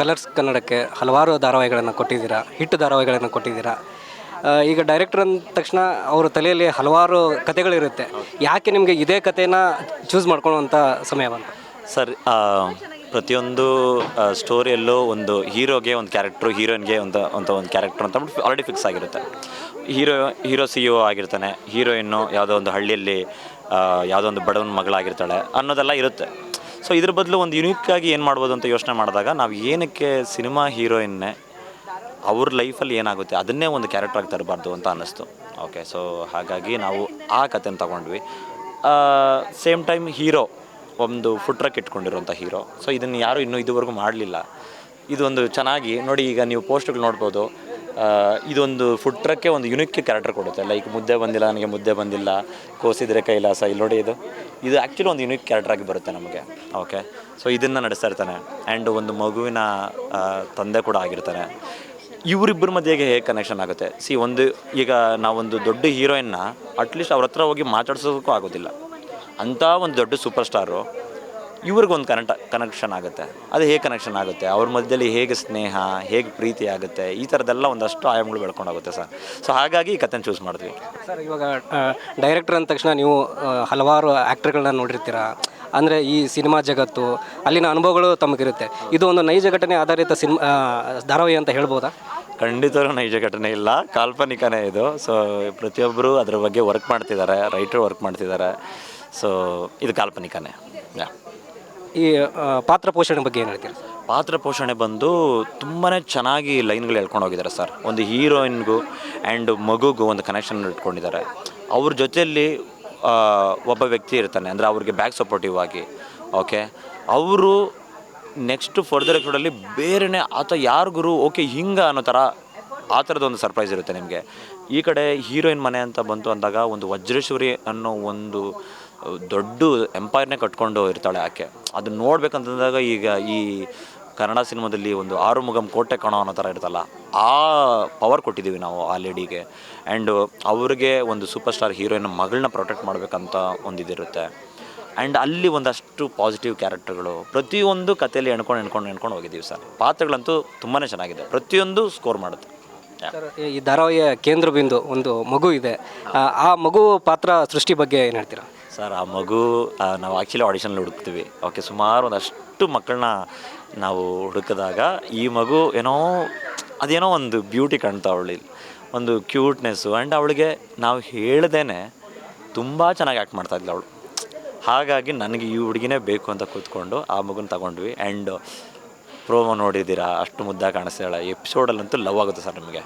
Colours ಕನ್ನಡಕ್ಕೆ ಹಲವಾರು ಧಾರಾವಾಹಿಗಳನ್ನು ಕೊಟ್ಟಿದ್ದೀರಾ ಹಿಟ್ಟು ಧಾರಾವಾಹಿಗಳನ್ನು ಕೊಟ್ಟಿದ್ದೀರಾ. ಈಗ ಡೈರೆಕ್ಟರ್ ಅಂದ ತಕ್ಷಣ ಅವರ ತಲೆಯಲ್ಲಿ ಹಲವಾರು ಕಥೆಗಳಿರುತ್ತೆ. ಯಾಕೆ ನಿಮಗೆ ಇದೇ ಕಥೆನ ಚೂಸ್ ಮಾಡ್ಕೊಳ್ಳುವಂಥ ಸಮಯ ಬಂತು? ಸರ್ ಪ್ರತಿಯೊಂದು ಸ್ಟೋರಿಯಲ್ಲೂ ಒಂದು ಹೀರೋಗೆ ಒಂದು ಕ್ಯಾರೆಕ್ಟ್ರು ಹೀರೋಯಿನ್ಗೆ ಒಂದು, ಅಂತ ಒಂದು ಕ್ಯಾರೆಕ್ಟ್ರು ಅಂತ ಅಂದ್ಬಿಟ್ಟು ಆಲ್ರೆಡಿ ಫಿಕ್ಸ್ ಆಗಿರುತ್ತೆ. ಹೀರೋ ಹೀರೋ ಸಿ ಇ ಆಗಿರ್ತಾನೆ, ಹೀರೋಯಿನ್ನು ಯಾವುದೋ ಒಂದು ಹಳ್ಳಿಯಲ್ಲಿ ಯಾವುದೋ ಒಂದು ಬಡವನ ಮಗಳಾಗಿರ್ತಾಳೆ ಅನ್ನೋದೆಲ್ಲ ಇರುತ್ತೆ. ಸೊ ಇದ್ರ ಬದಲು ಒಂದು ಯುನೀಕಾಗಿ ಏನು ಮಾಡ್ಬೋದು ಅಂತ ಯೋಚನೆ ಮಾಡಿದಾಗ, ನಾವು ಏನಕ್ಕೆ ಸಿನಿಮಾ ಹೀರೋಯಿನ್ನೇ ಅವ್ರ ಲೈಫಲ್ಲಿ ಏನಾಗುತ್ತೆ, ಅದನ್ನೇ ಒಂದು ಕ್ಯಾರೆಕ್ಟರ್ ಆಗಿ ತರಬಾರ್ದು ಅಂತ ಅನ್ನಿಸ್ತು. ಓಕೆ ಸೊ ಹಾಗಾಗಿ ನಾವು ಆ ಕಥೆನ ತಗೊಂಡ್ವಿ. ಸೇಮ್ ಟೈಮ್ ಹೀರೋ ಒಂದು ಫುಡ್ ಟ್ರಕ್ ಹೀರೋ ಸೊ ಇದನ್ನು ಯಾರೂ ಇನ್ನೂ ಇದುವರೆಗೂ ಮಾಡಲಿಲ್ಲ. ಇದೊಂದು ಚೆನ್ನಾಗಿ, ನೋಡಿ ಈಗ ನೀವು ಪೋಸ್ಟ್ಗಳು ನೋಡ್ಬೋದು. ಇದೊಂದು ಫುಡ್ ಟ್ರಕ್ಕೆ ಒಂದು ಯುನಿಕ್ ಕ್ಯಾರೆಕ್ಟರ್ ಕೊಡುತ್ತೆ. ಲೈಕ್ ಮುದ್ದೆ ಬಂದಿಲ್ಲ, ನನಗೆ ಮುದ್ದೆ ಬಂದಿಲ್ಲ, ಕೋಸಿದ್ರೆ ಕೈಲಾಸ ಇಲ್ಲಿ. ನೋಡಿ ಇದು. ಇದು ಆ್ಯಕ್ಚುಲಿ ಒಂದು ಯುನಿಕ್ ಕ್ಯಾರೆಕ್ಟರ್ ಆಗಿ ಬರುತ್ತೆ ನಮಗೆ. ಓಕೆ ಸೊ ಇದನ್ನು ನಡೆಸ್ತಾ ಇರ್ತಾನೆ. ಆ್ಯಂಡ್ ಒಂದು ಮಗುವಿನ ತಂದೆ ಕೂಡ ಆಗಿರ್ತಾನೆ. ಇವರಿಬ್ಬರ ಮಧ್ಯೆಗೆ ಹೇಗೆ ಕನೆಕ್ಷನ್ ಆಗುತ್ತೆ? ಸಿ ಒಂದು, ಈಗ ನಾವೊಂದು ದೊಡ್ಡ ಹೀರೋಯಿನ್ನ ಅಟ್ಲೀಸ್ಟ್ ಅವ್ರ ಹತ್ರ ಹೋಗಿ ಮಾತಾಡ್ಸೋದಕ್ಕೂ ಆಗೋದಿಲ್ಲ. ಅಂಥ ಒಂದು ದೊಡ್ಡ ಸೂಪರ್ ಸ್ಟಾರು ಇವ್ರಿಗೊಂದು ಕನೆಕ್ಟ್ ಕನೆಕ್ಷನ್ ಆಗುತ್ತೆ. ಅದು ಹೇಗೆ ಕನೆಕ್ಷನ್ ಆಗುತ್ತೆ? ಅವ್ರ ಮಧ್ಯದಲ್ಲಿ ಹೇಗೆ ಸ್ನೇಹ ಹೇಗೆ ಪ್ರೀತಿ ಆಗುತ್ತೆ? ಈ ಥರದ್ದೆಲ್ಲ ಒಂದಷ್ಟು ಆಯಾಮಗಳು ಬೆಳ್ಕೊಂಡೋಗುತ್ತೆ ಸರ್. ಸೊ ಹಾಗಾಗಿ ಈ ಕಥೆನ ಚೂಸ್ ಮಾಡಿದ್ವಿ. ಸರ್ ಇವಾಗ ಡೈರೆಕ್ಟರ್ ಅಂದ ತಕ್ಷಣ ನೀವು ಹಲವಾರು ಆ್ಯಕ್ಟರ್ಗಳನ್ನ ನೋಡಿರ್ತೀರ? ಅಂದರೆ ಈ ಸಿನಿಮಾ ಜಗತ್ತು ಅಲ್ಲಿನ ಅನುಭವಗಳು ತಮಗಿರುತ್ತೆ. ಇದು ಒಂದು ನೈಜ ಘಟನೆ ಆಧಾರಿತ ಸಿನಿಮಾ ಧಾರಾವಾಹಿ ಅಂತ ಹೇಳ್ಬೋದಾ? ಖಂಡಿತವೂ ನೈಜ ಘಟನೆ ಇಲ್ಲ. ಕಾಲ್ಪನಿಕನೇ ಇದು. ಸೊ ಪ್ರತಿಯೊಬ್ಬರು ಅದ್ರ ಬಗ್ಗೆ ವರ್ಕ್ ಮಾಡ್ತಿದ್ದಾರೆ. ರೈಟರ್ ವರ್ಕ್ ಮಾಡ್ತಿದ್ದಾರೆ. ಸೊ ಇದು ಕಾಲ್ಪನಿಕನೇ. ಯಾ ಈ ಪಾತ್ರ ಪೋಷಣೆ ಬಗ್ಗೆ ಏನು ಹೇಳ್ತೀರಾ? ಪಾತ್ರ ಪೋಷಣೆ ಬಂದು ತುಂಬಾ ಚೆನ್ನಾಗಿ ಲೈನ್ಗಳು ಹೇಳ್ಕೊಂಡು ಹೋಗಿದ್ದಾರೆ ಸರ್. ಒಂದು ಹೀರೋಯಿನ್ಗೂ ಆ್ಯಂಡ್ ಮಗುಗೂ ಒಂದು ಕನೆಕ್ಷನ್ ಇಟ್ಕೊಂಡಿದ್ದಾರೆ. ಅವ್ರ ಜೊತೆಯಲ್ಲಿ ಒಬ್ಬ ವ್ಯಕ್ತಿ ಇರ್ತಾನೆ, ಅಂದರೆ ಅವ್ರಿಗೆ ಬ್ಯಾಕ್ ಸಪೋರ್ಟಿವ್ ಆಗಿ ಓಕೆ ಅವರು ನೆಕ್ಸ್ಟ್ ಫರ್ದರ್ ಎಪಿಸೋಡಲ್ಲಿ ಬೇರೆನೇ ಆತ ಯಾರು ಗುರು ಓಕೆ ಹಿಂಗೆ ಅನ್ನೋ ಥರ ಆ ಥರದೊಂದು ಸರ್ಪ್ರೈಸ್ ಇರುತ್ತೆ ನಿಮಗೆ. ಈ ಕಡೆ ಹೀರೋಯಿನ್ ಮನೆ ಅಂತ ಬಂತು ಅಂದಾಗ ಒಂದು ವಜ್ರೇಶ್ವರಿ ಅನ್ನೋ ಒಂದು ದೊಡ್ಡ ಎಂಪೈರ್ನೇ ಕಟ್ಕೊಂಡು ಇರ್ತಾಳೆ ಆಕೆ. ಅದನ್ನ ನೋಡ್ಬೇಕಂತಂದಾಗ ಈಗ ಈ ಕನ್ನಡ ಸಿನಿಮಾದಲ್ಲಿ ಒಂದು ಆರುಮುಗಂ ಕೋಟೆ ಕಾಣೋ ಅನ್ನೋ ಥರ ಇರ್ತಲ್ಲ ಆ ಪವರ್ ಕೊಟ್ಟಿದ್ದೀವಿ ನಾವು ಆ ಲೇಡಿಗೆ ಆ್ಯಂಡ್ ಅವ್ರಿಗೆ ಒಂದು ಸೂಪರ್ ಸ್ಟಾರ್ ಹೀರೋಯಿನ್ ಮಗಳನ್ನ ಪ್ರೊಟೆಕ್ಟ್ ಮಾಡಬೇಕಂತ ಒಂದು ಇದಿರುತ್ತೆ. ಆ್ಯಂಡ್ ಅಲ್ಲಿ ಒಂದಷ್ಟು ಪಾಸಿಟಿವ್ ಕ್ಯಾರೆಕ್ಟರ್ಗಳು ಪ್ರತಿಯೊಂದು ಕಥೆಯಲ್ಲಿ ಎಣ್ಕೊಂಡು ಎಣ್ಕೊಂಡು ಎಣ್ಕೊಂಡು ಹೋಗಿದ್ದೀವಿ ಸರ್. ಪಾತ್ರಗಳಂತೂ ತುಂಬಾ ಚೆನ್ನಾಗಿದೆ. ಪ್ರತಿಯೊಂದು ಸ್ಕೋರ್ ಮಾಡುತ್ತೆ. ಈ- ಧಾರಾವಾಹಿಯ ಕೇಂದ್ರ ಬಿಂದು ಒಂದು ಮಗು ಇದೆ. ಆ ಮಗು ಪಾತ್ರ ಸೃಷ್ಟಿ ಬಗ್ಗೆ ಏನು ಹೇಳ್ತೀರಾ? ಸರ್, ಆ ಮಗು ನಾವು ಆ್ಯಕ್ಚುಲಿ ಆಡಿಷನಲ್ಲಿ ಹುಡುಕ್ತೀವಿ. ಓಕೆ ಸುಮಾರು ಒಂದಷ್ಟು ಮಕ್ಕಳನ್ನ ನಾವು ಹುಡುಕಿದಾಗ ಈ ಮಗು ಏನೋ, ಅದೇನೋ ಒಂದು ಬ್ಯೂಟಿ ಕಾಣ್ತಾ ಅವಳಿ ಒಂದು ಕ್ಯೂಟ್ನೆಸ್ಸು ಆ್ಯಂಡ್ ಅವಳಿಗೆ ನಾವು ಹೇಳ್ದೇ ತುಂಬ ಚೆನ್ನಾಗಿ ಆ್ಯಕ್ಟ್ ಮಾಡ್ತಾ ಇದ್ಲು ಅವಳು. ಹಾಗಾಗಿ ನನಗೆ ಈ ಹುಡುಗಿನೇ ಬೇಕು ಅಂತ ಕೂತ್ಕೊಂಡು ಆ ಮಗುನ ತಗೊಂಡ್ವಿ. ಆ್ಯಂಡ್ ಪ್ರೋಮೋ ನೋಡಿದ್ದೀರಾ, ಅಷ್ಟು ಮುದ್ದ ಕಾಣಿಸ್ತಾಳೆ ಎಪಿಸೋಡಲ್ಲಂತೂ ಲವ್ ಆಗುತ್ತೆ ಸರ್ ನಿಮಗೆ.